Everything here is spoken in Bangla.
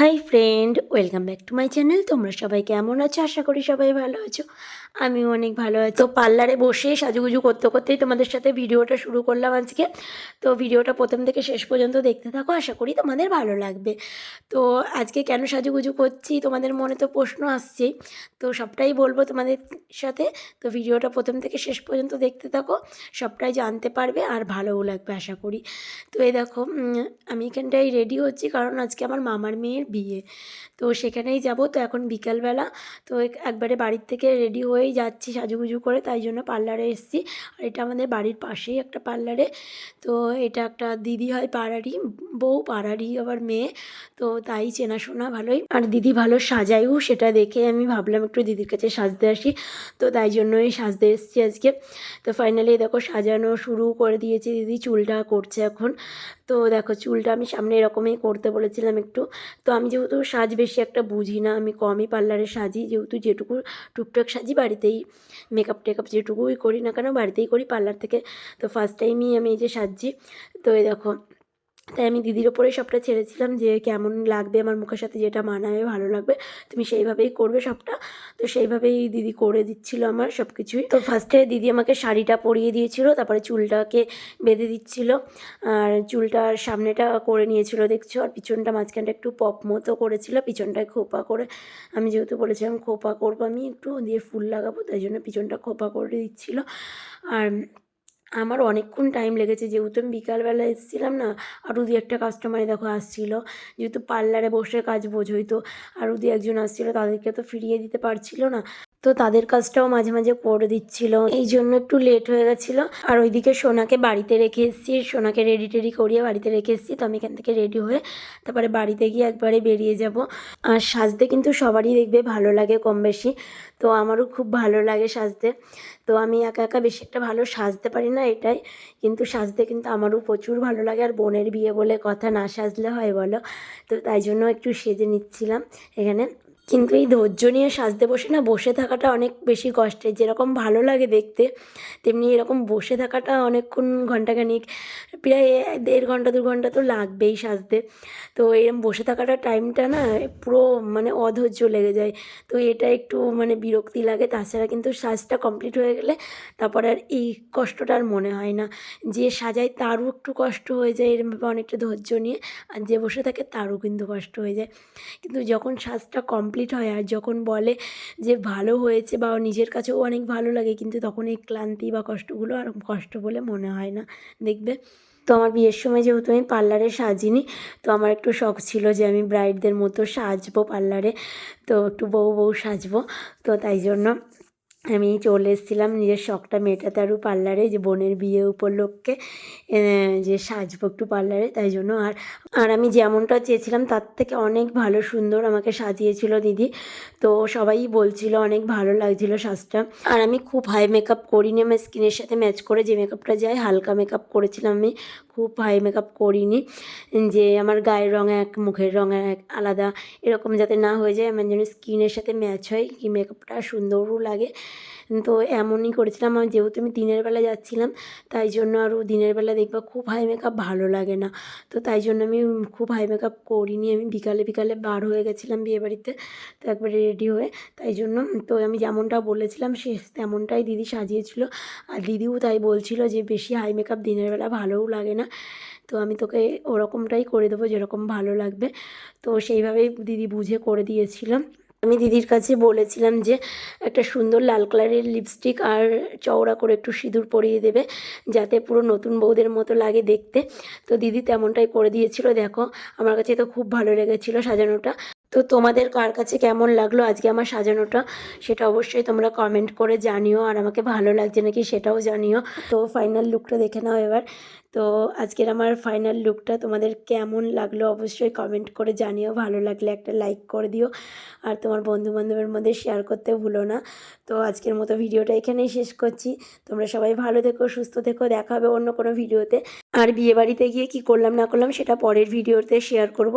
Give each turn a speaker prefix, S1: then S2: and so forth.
S1: Hi friend, welcome back to my channel. তোমরা সবাই কেমন আছো? আশা করি সবাই ভালো আছো। আমিও অনেক ভালো আছি। তো পার্লারে বসে সাজুগুজু করতে করতেই তোমাদের সাথে ভিডিওটা শুরু করলাম আজকে। তো ভিডিওটা প্রথম থেকে শেষ পর্যন্ত দেখতে থাকো, আশা করি তোমাদের ভালো লাগবে। তো আজকে কেন সাজুগুজু করছি? তোমাদের মনে তো প্রশ্ন আসছেই। তো সবটাই বলব তোমাদের সাথে। তো ভিডিওটা প্রথম থেকে শেষ পর্যন্ত দেখতে থাকো, সবটাই জানতে পারবে আর ভালোও লাগবে, আশা করি। তো এই দেখো আমি এখানটায় রেডি হচ্ছি, কারণ আজকে আমার মামার মেয়ের বিয়ে। তো সেখানেই যাব। তো এখন বিকালবেলা। তো একবারে বাড়ির থেকে রেডি হয়েই যাচ্ছি সাজুগুজু করে। তাই জন্য পার্লারে এসেছি। আর এটা আমাদের বাড়ির পাশেই একটা পার্লারে। তো এটা একটা দিদি হয় পাড়ারই, বউ পাড়ারই আবার মেয়ে। তো তাই চেনাশোনা ভালোই। আর দিদি ভালো সাজায়ও সেটা দেখে আমি ভাবলাম একটু দিদির কাছে সাজতে আসি। তো তাই জন্যই সাজতে এসেছি আজকে। তো ফাইনালি দেখো সাজানো শুরু করে দিয়েছি। দিদি চুলটা করছে এখন। তো দেখো চুলটা আমি সামনে এরকমই করতে বলেছিলাম একটু। তো আমি যেহেতু সাজ বেশি একটা বুঝি না, আমি কমই পার্লারে সাজি। যেহেতু যেটুকু টুকটাক সাজি, বাড়িতেই মেকআপ টেকআপ যেটুকুই করি না কেন, বাড়িতেই করি পার্লার থেকে। তো ফার্স্ট টাইমই আমি এই যে সাজছি। তো এই দেখো তাই আমি দিদির ওপরেই সবটা ছেড়েছিলাম যে কেমন লাগবে আমার মুখের সাথে, যেটা মানাবে, ভালো লাগবে। তুমি সেইভাবেই করবে সবটা। তো সেইভাবেই দিদি করে দিচ্ছিল আমার সব কিছুই তো ফার্স্টে দিদি আমাকে শাড়িটা পরিয়ে দিয়েছিল, তারপরে চুলটাকে বেঁধে দিচ্ছিল। আর চুলটার সামনেটা করে নিয়েছিল, দেখছ? আর পিছনটা মাঝখানটা একটু পপ মতো করেছিল, পিছনটায় খোপা করে। আমি যেহেতু বলেছিলাম খোপা করব আমি, একটু দিয়ে ফুল লাগাবো, তাই জন্য পিছনটা খোপা করে দিচ্ছিল। আর আমার অনেকক্ষণ টাইম লেগেছে। যেহেতু আমি বিকালবেলা এসেছিলাম না আরও দু একটা কাস্টমারে দেখো আসছিল। যেহেতু পার্লারে বসে কাজ বোঝোই তো আরও দু একজন আসছিল, তাদেরকে তো ফিরিয়ে দিতে পারছিল না। তো তাদের কাজটাও মাঝে মাঝে করে দিচ্ছিল। এই জন্য একটু লেট হয়ে গেছিল। আর ওইদিকে সোনাকে বাড়িতে রেখে এসেছি। সোনাকে রেডি টেডি করিয়ে বাড়িতে রেখে এসেছি। তো আমি এখান থেকে রেডি হয়ে তারপরে বাড়িতে গিয়ে একবারে বেরিয়ে যাব। আর সাজতে কিন্তু সবারই দেখবে ভালো লাগে কম বেশি। তো আমারও খুব ভালো লাগে সাজতে। তো আমি একা একা বেশি একটা ভালো সাজতে পারি না এটাই। কিন্তু সাজতে কিন্তু আমারও প্রচুর ভালো লাগে। আর বোনের বিয়ে বলে কথা না সাজলে হয় বলো। তো তাই জন্য একটু সেজে নিচ্ছিলাম এখানে। কিন্তু এই ধৈর্য নিয়ে সাজতে বসে না, বসে থাকাটা অনেক বেশি কষ্টের। যেরকম ভালো লাগে দেখতে, তেমনি এরকম বসে থাকাটা অনেকক্ষণ ঘন্টাখানিক প্রায় দেড় ঘণ্টা দু ঘণ্টা তো লাগবেই সাজতে। তো এরকম বসে থাকাটা টাইমটা না, পুরো মানে অধৈর্য লেগে যায়। তো এটা একটু মানে বিরক্তি লাগে, তাছাড়া কিন্তু সাজটা কমপ্লিট হয়ে গেলে তারপর আর এই কষ্টটা আর মনে হয় না। যে সাজায় তারও একটু কষ্ট হয়ে যায় এরমভাবে অনেকটা ধৈর্য নিয়ে, আর যে বসে থাকে তারও কিন্তু কষ্ট হয়ে যায়। কিন্তু যখন সাজটা কমপ্লিট হয় আর যখন বলে যে ভালো হয়েছে বা নিজের কাছেও অনেক ভালো লাগে, কিন্তু তখন এই ক্লান্তি বা কষ্টগুলো আর কষ্ট বলে মনে হয় না। দেখবে? তো আমার বিয়ের সময় যেহেতু আমি পার্লারে সাজিনি, তো আমার একটু শখ ছিল যে আমি ব্রাইডদের মতো সাজবো পার্লারে, তো একটু বউ বউ সাজবো। তো তাই জন্য আমি চলে এসেছিলাম নিজের শখটা মেটাতে আরও পার্লারে, যে বোনের বিয়ে উপলক্ষে যে সাজবো একটু পার্লারে, তাই জন্য। আর আর আমি যেমনটা চেয়েছিলাম, তার থেকে অনেক ভালো সুন্দর আমাকে সাজিয়েছিল দিদি। তো সবাই বলছিল, অনেক ভালো লাগছিল সাজটা। আর আমি খুব হাই মেকআপ করিনি, আমার স্কিনের সাথে ম্যাচ করে যে মেকআপটা যায়, হালকা মেকআপ করেছিলাম আমি। খুব হাই মেকআপ করিনি, যে আমার গায়ের রঙ এক, মুখের রঙ এক, আলাদা, এরকম যাতে না হয়ে যায়, আমার যেন স্কিনের সাথে ম্যাচ হয়, কি মেকআপটা সুন্দরও লাগে। তো এমনই করেছিলাম। আমি যেহেতু আমি দিনের বেলা যাচ্ছিলাম, তাই জন্য আরও দিনের বেলা দেখবা খুব হাই মেকআপ ভালো লাগে না। তো তাই জন্য আমি খুব হাই মেকআপ করিনি। আমি বিকালে বিকালে বার হয়ে গেছিলাম বিয়েবাড়িতে, তো একবারে রেডি হয়ে। তাই জন্য তো আমি যেমনটা বলেছিলাম, সে তেমনটাই দিদি সাজিয়েছিল। আর দিদিও তাই বলছিল যে, বেশি হাই মেকআপ দিনের বেলা ভালোও লাগে না। তো আমি তোকে ওরকমটাই করে দেবো যেরকম ভালো লাগবে। তো সেইভাবেই দিদি বুঝে করে দিয়েছিলাম আমি দিদির কাছে বলেছিলাম যে, একটা সুন্দর লাল কালারের লিপস্টিক আর চওড়া করে একটু সিঁদুর পরিয়ে দেবে, যাতে পুরো নতুন বউদের মতো লাগে দেখতে। তো দিদি তেমনটাই করে দিয়েছিল, দেখো, আমার কাছে তো খুব ভালো লেগেছিলো সাজানোটা। তো তোমাদের কার কাছে কেমন লাগল আজকে আমার সাজানোটা, সেটা অবশ্যই তোমরা কমেন্ট করে জানিও, আর আমাকে ভালো লাগছে নাকি সেটাও জানিও। তো ফাইনাল লুকটা দেখে নাও এবার। তো আজকের আমার ফাইনাল লুকটা তোমাদের কেমন লাগল অবশ্যই কমেন্ট করে জানিও, ভালো লাগলে একটা লাইক করে দিও, আর তোমার বন্ধু বান্ধবের মধ্যে শেয়ার করতে ভুলো না। তো আজকের মতো ভিডিওটা এখানেই শেষ করছি। তোমরা সবাই ভালো থেকো, সুস্থ থেকো, দেখা হবে অন্য কোনো ভিডিওতে আর বিয়েবাড়িতে গিয়ে কি করলাম না করলাম সেটা পরের ভিডিওতে শেয়ার করব।